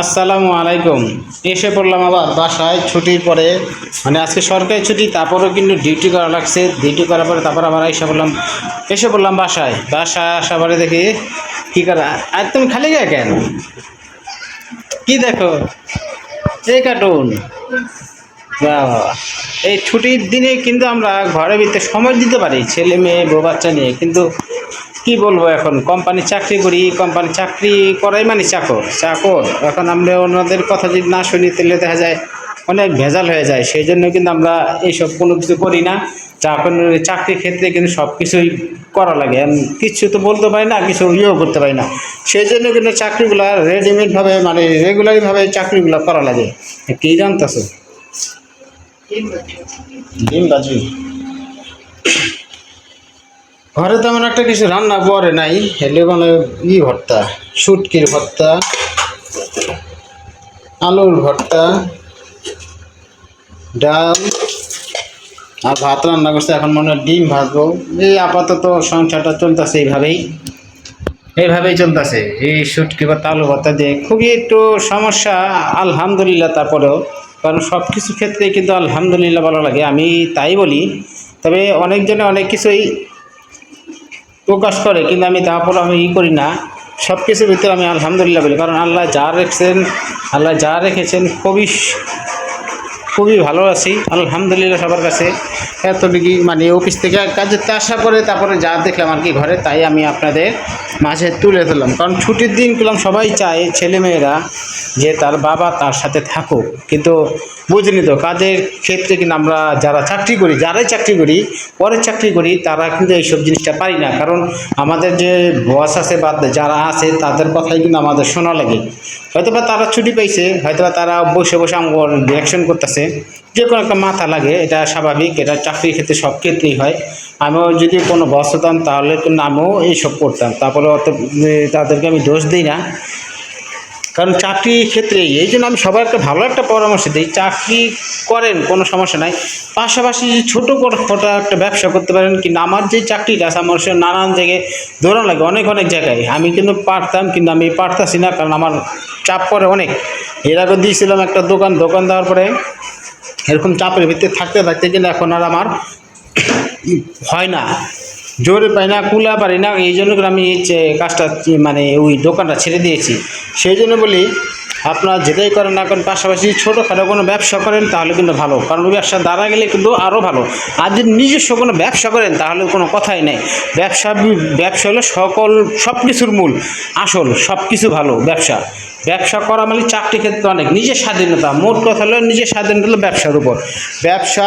আসসালামু আলাইকুম। এসে পড়লাম আবার বাসায়, ছুটির পরে। মানে আজকে সরকারি ছুটি, তারপরেও কিন্তু ডিউটি করা লাগছে। ডিউটি করার পরে তারপর আবার এসে পড়লাম। এসে পড়লাম বাসায়। বাসায় আসা পরে দেখি, কী করা? আর তুমি খালি গায়ে কেন? কি দেখো? এই কার্টুন বাবা। এই ছুটির দিনে কিন্তু আমরা ঘরের ভিতরে সময় দিতে পারি, ছেলে মেয়ে, বউ, বাচ্চা নিয়ে। কিন্তু কি বলব এখন? কোম্পানি চাকরি করি কোম্পানি চাকরি করাই মানে চাকর। চাকর। এখন আমরা ওনাদের কথা যদি না শুনি তাহলে দেখা যায় অনেক ভেজাল হয়ে যায়। সেই জন্য কিন্তু আমরা এইসব কোনো কিছু করি না। চাকর চাকরির ক্ষেত্রে কিন্তু সব কিছুই করা লাগে। কিছু তো বলতে পারি না কিছু ইয়েও করতে পারি না। সেই জন্য কিন্তু চাকরিগুলো রেডিমেডভাবে মানে রেগুলারভাবে চাকরিগুলো করা লাগে। কী জানতেছো? ডিম বাজি। ঘরে তেমন একটা কিছু রান্না পরে নাই হেলে মানে ই ভর্তা, শুটকির ভর্তা, আলুর ভর্তা, ডাল, আর ভাত রান্না করছে, এখন মনে হয় ডিম ভাজবো। এই আপাতত সংসারটা চলতেছে এইভাবেই। এইভাবেই চলতেছে, এই শুটকি ভর্তা, আলু ভর্তা দিয়ে। খুবই একটু সমস্যা, আলহামদুলিল্লাহ তারপরেও, কারণ সব কিছু ক্ষেত্রে কিন্তু আলহামদুলিল্লাহ ভালো লাগে, আমি তাই বলি। তবে অনেকজনে অনেক কিছুই প্রকাশ করে, কিন্তু আমি তারপর আমি ই করি না। সব কিছুর ভিতরে আমি আলহামদুলিল্লাহ বলি, কারণ আল্লাহ যা রেখেছেন, আল্লাহ যা রেখেছেন খুবই খুবই ভালো আছি, আলহামদুলিল্লাহ সবার কাছে। এতটুকু মানে অফিস থেকে কাজে আশা করে তারপরে যা দেখলাম আর কি ঘরে, তাই আমি আপনাদের মাঝে তুলে ধরলাম। কারণ ছুটির দিন পেলাম সবাই চায় ছেলেমেয়েরা যে তার বাবা তার সাথে থাকুক। কিন্তু বুঝিনি তো, কাজের ক্ষেত্রে কিন্তু আমরা যারা চাকরি করি, যারাই চাকরি করি, পরে চাকরি করি, তারা কিন্তু এইসব জিনিসটা পারি না। কারণ আমাদের যে বস আছে বা যারা আছে, তাদের কথাই কিন্তু আমাদের শোনা লাগে। হয়তোবা তারা ছুটি পাইছে, হয়তোবা তারা বসে বসে আমার রিয়াকশন করতেছে। যে কোনো একটা মাথা লাগে, এটা স্বাভাবিক, এটা চাকরির ক্ষেত্রে সব ক্ষেত্রেই হয়। আমিও যদি কোনো বস হতাম, তাহলে আমিও এইসব করতাম। তারপরে অত তাদেরকে আমি দোষ দিই না। কারণ চাকরির ক্ষেত্রে এই জন্য আমি সবার একটা ভালো একটা পরামর্শ দিই। চাকরি করেন, কোনো সমস্যা নাই। পাশাপাশি ছোটো ছোটো একটা ব্যবসা করতে পারেন, কিন্তু আমার যে চাকরিটা আছে, আমার সে নানান জায়গায় দৌড়ানো লাগে, অনেক অনেক জায়গায়। আমি কিন্তু পারতাম, কিন্তু আমি পারতাছি না, কারণ আমার চাপ পড়ে অনেক। এর আগে দিয়েছিলাম একটা দোকান দোকান দেওয়ার পরে এরকম চাপের ভিতরে থাকতে থাকতে কিন্তু এখন আর আমার হয় না। জোরে পাই না, কুলা পারি না, এই জন্য করে আমি কাজটা মানে ওই দোকানটা ছেড়ে দিয়েছি। সেই জন্য বলি, আপনারা যেটাই করেন না করেন, পাশাপাশি ছোটোখাটো কোনো ব্যবসা করেন তাহলে কিন্তু ভালো। কারণ ব্যবসা দাঁড়া গেলে কিন্তু আরও ভালো। আর যদি নিজস্ব কোনো ব্যবসা করেন তাহলে কোনো কথাই নেই। ব্যবসা ব্যবসা হলো সকল সব কিছুর মূল, আসল সব কিছু ভালো ব্যবসা। ব্যবসা করা মানে চাকরি ক্ষেত্রে অনেক। নিজের স্বাধীনতা, মোট কথা হলো নিজের স্বাধীনতা হলো ব্যবসার উপর। ব্যবসা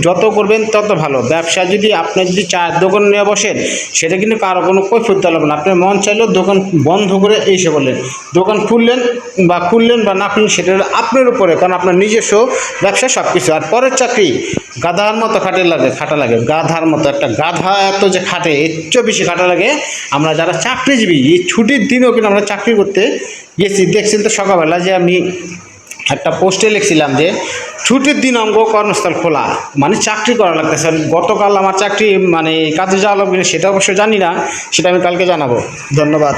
যত করবেন তত ভালো। ব্যবসা যদি আপনি যদি চায়ের দোকান নিয়ে বসেন, সেটা কিন্তু কারও কোনো কৈফত লাগবে না। আপনার মন চাইলেও দোকান বন্ধ করে এসে বললেন। দোকান খুললেন বা খুললেন বা না খুললেন, সেটা হলো আপনার উপরে, কারণ আপনার নিজস্ব ব্যবসা সব কিছু আর পরের চাকরি, গাধার মতো খাটে লাগে খাটা লাগে। গাধার মতো একটা গাধা এত যে খাটে, এর চেয়েও বেশি খাটা লাগে। আমরা যারা চাকরিজীবী, এই ছুটির দিনেও কিন্তু আমরা চাকরি করতে গেছি দেখছেন তো সকালবেলা যে আমি একটা পোস্টে লিখছিলাম যে, ছুটির দিন অঙ্গ কর্মস্থল খোলা। মানে চাকরি করা লাগতেছে। গতকাল আমার চাকরি মানে কাজে যাওয়া লাগবে সেটা অবশ্য জানি না, সেটা আমি কালকে জানাব। ধন্যবাদ।